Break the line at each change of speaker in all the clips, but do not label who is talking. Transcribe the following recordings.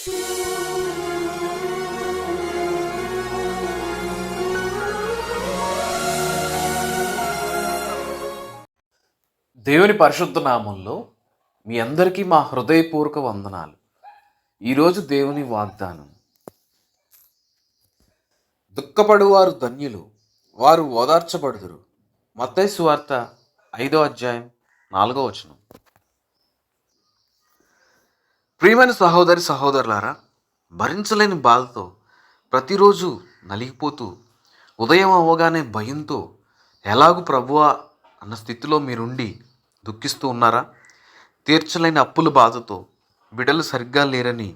దేవుని పరిశుద్ధ నామంలో మీ అందరికీ మా హృదయపూర్వక వందనాలు. ఈరోజు దేవుని వాగ్దానం. దుఃఖపడువారు ధన్యులు వారు ఓదార్చబడుదురు. మత్తైసు వార్త ఐదో అధ్యాయం నాలుగో వచనం. ప్రియమైన సహోదరి సహోదరులారా భరించలేని బాధతో ప్రతిరోజు నలిగిపోతూ ఉదయం అవ్వగానే భయంతో ఎలాగు ప్రభువా అన్న స్థితిలో మీరుండి దుఃఖిస్తూ ఉన్నారా? తీర్చలేని అప్పుల బాధతో బిడ్డలు సరిగ్గా లేరని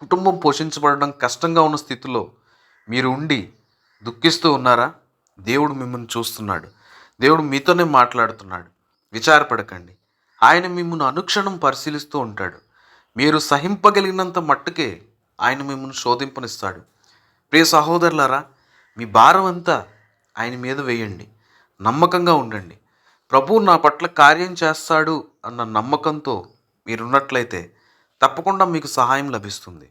కుటుంబం పోషించబడడం కష్టంగా ఉన్న స్థితిలో మీరు ఉండి దుఃఖిస్తూ ఉన్నారా? దేవుడు మిమ్మల్ని చూస్తున్నాడు. దేవుడు మీతోనే మాట్లాడుతున్నాడు. విచారపడకండి. ఆయన మిమ్మల్ని అనుక్షణం పరిశీలిస్తూ ఉంటాడు. మీరు సహింపగలిగినంత మట్టుకే ఆయన మిమ్మల్ని శోధింపనిస్తాడు. ప్రియ సహోదరులారా మీ భారం అంతా ఆయన మీద వేయండి. నమ్మకంగా ఉండండి. ప్రభువు నా పట్ల కార్యం చేస్తాడు అన్న నమ్మకంతో మీరున్నట్లయితే తప్పకుండా మీకు సహాయం లభిస్తుంది.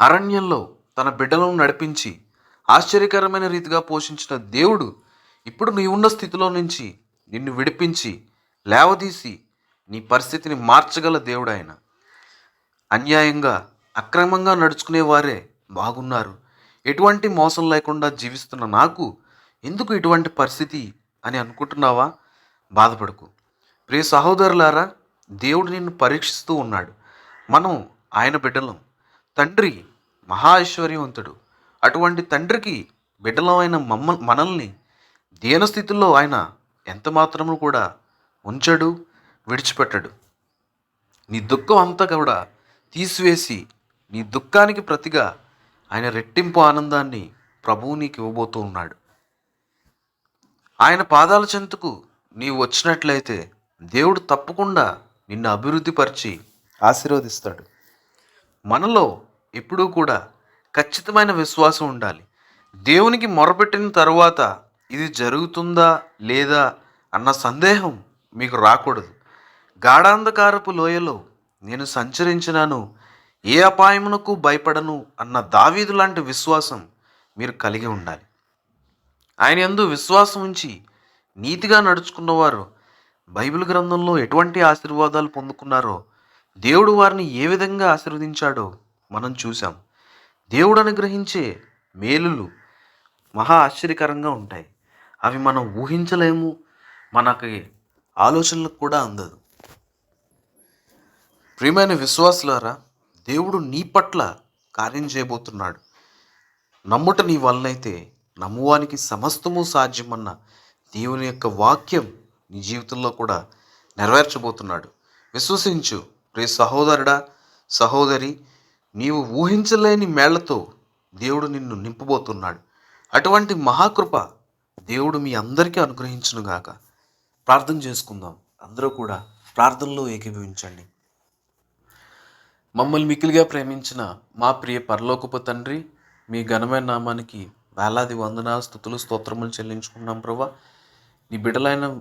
అరణ్యంలో తన బిడ్డలను నడిపించి ఆశ్చర్యకరమైన రీతిగా పోషించిన దేవుడు ఇప్పుడు నీవున్న ఉన్న స్థితిలో నుంచి నిన్ను విడిపించి లేవదీసి నీ పరిస్థితిని మార్చగల దేవుడు ఆయన అన్యాయంగా అక్రమంగా నడుచుకునే వారే బాగున్నారు. ఎటువంటి మోసం లేకుండా జీవిస్తున్న నాకు ఎందుకు ఇటువంటి పరిస్థితి అని అనుకుంటున్నావా? బాధపడకు. ప్రియ సహోదరులారా దేవుడు నిన్ను పరీక్షిస్తూ ఉన్నాడు. మనం ఆయన బిడ్డలం. తండ్రి మహా ఐశ్వర్యవంతుడు అటువంటి తండ్రికి బిడ్డలమైన మమ్మ మనల్ని దీనస్థితుల్లో ఆయన ఎంత మాత్రము కూడా ఉంచడు. విడిచిపెట్టడు. నీ దుఃఖం అంతా కూడా తీసివేసి నీ దుఃఖానికి ప్రతిగా ఆయన రెట్టింపు ఆనందాన్ని ప్రభువు నీకు ఇవ్వబోతూ ఉన్నాడు. ఆయన పాదాల చెంతకు నీవు వచ్చినట్లయితే దేవుడు తప్పకుండా నిన్ను అభివృద్ధిపరిచి ఆశీర్వదిస్తాడు. మనలో ఎప్పుడూ కూడా ఖచ్చితమైన విశ్వాసం ఉండాలి. దేవునికి మొరపెట్టిన తరువాత ఇది జరుగుతుందా లేదా అన్న సందేహం మీకు రాకూడదు. గాఢాంధకారపు లోయలో నేను సంచరించినాను. ఏ అపాయమునకు భయపడను అన్న దావీదు లాంటి విశ్వాసం మీరు కలిగి ఉండాలి. ఆయన ఎందు విశ్వాసం ఉంచి నీతిగా నడుచుకున్నవారు బైబిల్ గ్రంథంలో ఎటువంటి ఆశీర్వాదాలు పొందుకున్నారో దేవుడు వారిని ఏ విధంగా ఆశీర్వదించాడో మనం చూసాం దేవుడు అనుగ్రహించే మేలులు మహా ఆశ్చర్యకరంగా ఉంటాయి. అవి మనం ఊహించలేము మనకి ఆలోచనలకు కూడా అందదు. ప్రియమైన విశ్వాసులారా దేవుడు నీ పట్ల కార్యం చేయబోతున్నాడు. నమ్ముట నీ వల్లనైతే నమ్మువానికి సమస్తము సాధ్యమన్న దేవుని యొక్క వాక్యం నీ జీవితంలో కూడా నెరవేర్చబోతున్నాడు. విశ్వసించు ప్రే సహోదరుడా సహోదరి నీవు ఊహించలేని మేళ్ళతో దేవుడు నిన్ను నింపబోతున్నాడు. అటువంటి మహాకృప దేవుడు మీ అందరికీ అనుగ్రహించునుగాక. ప్రార్థన చేసుకుందాం. అందరూ కూడా ప్రార్థనలో ఏకీభవించండి. మమ్మల్ని మిక్కిలిగా ప్రేమించిన మా ప్రియ పరలోకపు తండ్రి మీ ఘనమైన నామానికి వేలాది వందన స్థుతులు స్తోత్రములు చెల్లించుకున్నాం ప్రభా. నీ బిడ్డలైన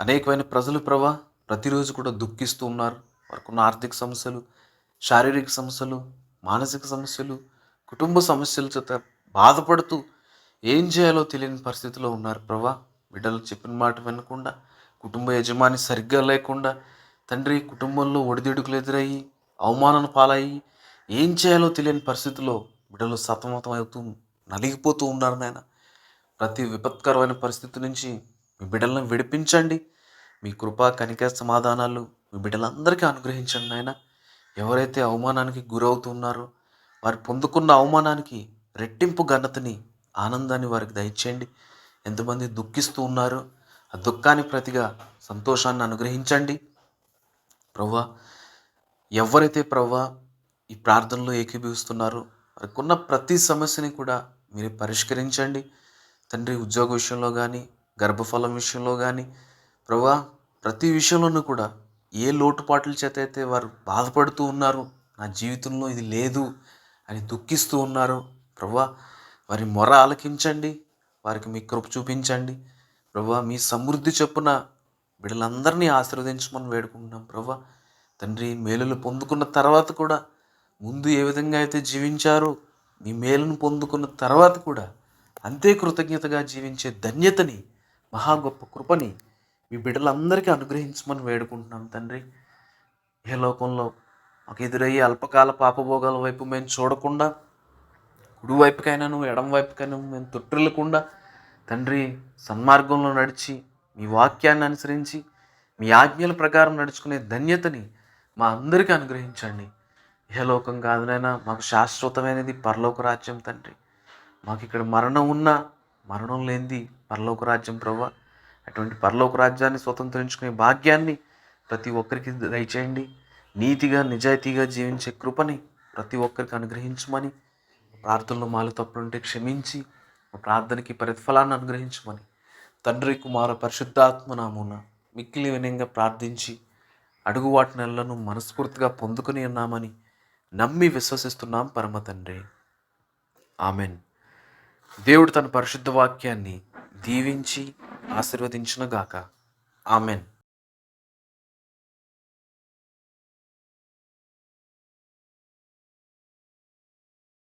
అనేకమైన ప్రజలు ప్రభా ప్రతిరోజు కూడా దుఃఖిస్తూ ఉన్నారు. వారికున్న ఆర్థిక సమస్యలు శారీరక సమస్యలు మానసిక సమస్యలు కుటుంబ సమస్యల చేత బాధపడుతూ ఏం చేయాలో తెలియని పరిస్థితిలో ఉన్నారు ప్రభా. బిడ్డలు చెప్పిన మాట వినకుండా కుటుంబ యజమాని సరిగ్గా లేకుండా తండ్రి కుటుంబంలో ఒడిదుడుకులు ఎదురయ్యి అవమానం పాలయ్యి ఏం చేయాలో తెలియని పరిస్థితిలో బిడ్డలు సతమతం అవుతూ నలిగిపోతూ ఉన్నారు నాయన. ప్రతి విపత్కరమైన పరిస్థితి నుంచి మీ బిడ్డలను విడిపించండి. మీ కృపా కనిక సమాధానాలు మీ బిడ్డలందరికీ అనుగ్రహించండి నాయన. ఎవరైతే అవమానానికి గురవుతున్నారో వారు పొందుకున్న అవమానానికి రెట్టింపు ఘనతని ఆనందాన్ని వారికి దయచేయండి. ఎంతమంది దుఃఖిస్తూ ఉన్నారో ఆ దుఃఖానికి ప్రతిగా సంతోషాన్ని అనుగ్రహించండి. ప్రవ్వా ఎవరైతే ప్రవ్వా ఈ ప్రార్థనలో ఏకీభవిస్తున్నారో వారికున్న ప్రతి సమస్యని కూడా మీరు పరిష్కరించండి. తండ్రి ఉద్యోగ విషయంలో కానీ గర్భఫలం విషయంలో కానీ ప్రవ్వా ప్రతి విషయంలోనూ కూడా ఏ లోటుపాట్ల చేత అయితే వారు బాధపడుతూ ఉన్నారు నా జీవితంలో ఇది లేదు అని దుఃఖిస్తూ ఉన్నారు ప్రభా వారి మొర ఆలకించండి వారికి మీ కృప చూపించండి. ప్రభా మీ సమృద్ధి చొప్పున బిడ్డలందరినీ ఆశీర్వదించమని వేడుకుంటున్నాం. ప్రవ్వా తండ్రి మేలులు పొందుకున్న తర్వాత కూడా ముందు ఏ విధంగా అయితే జీవించారో మీ మేలును పొందుకున్న తర్వాత కూడా అంతే కృతజ్ఞతగా జీవించే ధన్యతని మహా గొప్ప కృపని మీ బిడ్డలందరికీ అనుగ్రహించమని వేడుకుంటున్నాం తండ్రి. ఏ లోకంలో మాకు ఎదురయ్యే అల్పకాల పాపభోగాల వైపు మేము చూడకుండా కుడి వైపుకైనాను ఎడం వైపుకైనా మేము తొట్టిల్లకుండా తండ్రి సన్మార్గంలో నడిచి మీ వాక్యాన్ని అనుసరించి మీ ఆజ్ఞల ప్రకారం నడుచుకునే ధన్యతని మా అందరికీ అనుగ్రహించండి. ఇహలోకం కాదునైనా మాకు శాశ్వతమైనది పరలోక రాజ్యం తండ్రి. మాకు ఇక్కడ మరణం ఉన్నా మరణం లేనిది పరలోక రాజ్యం ప్రభు అటువంటి పరలోక రాజ్యాన్ని స్వతంత్రించుకునే భాగ్యాన్ని ప్రతి ఒక్కరికి దయచేయండి. నీతిగా నిజాయితీగా జీవించే కృపని ప్రతి ఒక్కరికి అనుగ్రహించమని ప్రార్థనలో మాలు తప్పులుంటే క్షమించి మా ప్రార్థనకి ప్రతిఫలాన్ని అనుగ్రహించమని. తండ్రి కుమార పరిశుద్ధాత్మ నామున మిక్కిలి వినయంగా ప్రార్థించి అడుగు వాటినెలను మనస్ఫూర్తిగా పొందుకుని ఉన్నామని నమ్మి విశ్వసిస్తున్నాం పరమ తండ్రి ఆమెన్. దేవుడు తన పరిశుద్ధ వాక్యాన్ని దీవించి ఆశీర్వదించునుగాక. ఆమెన్.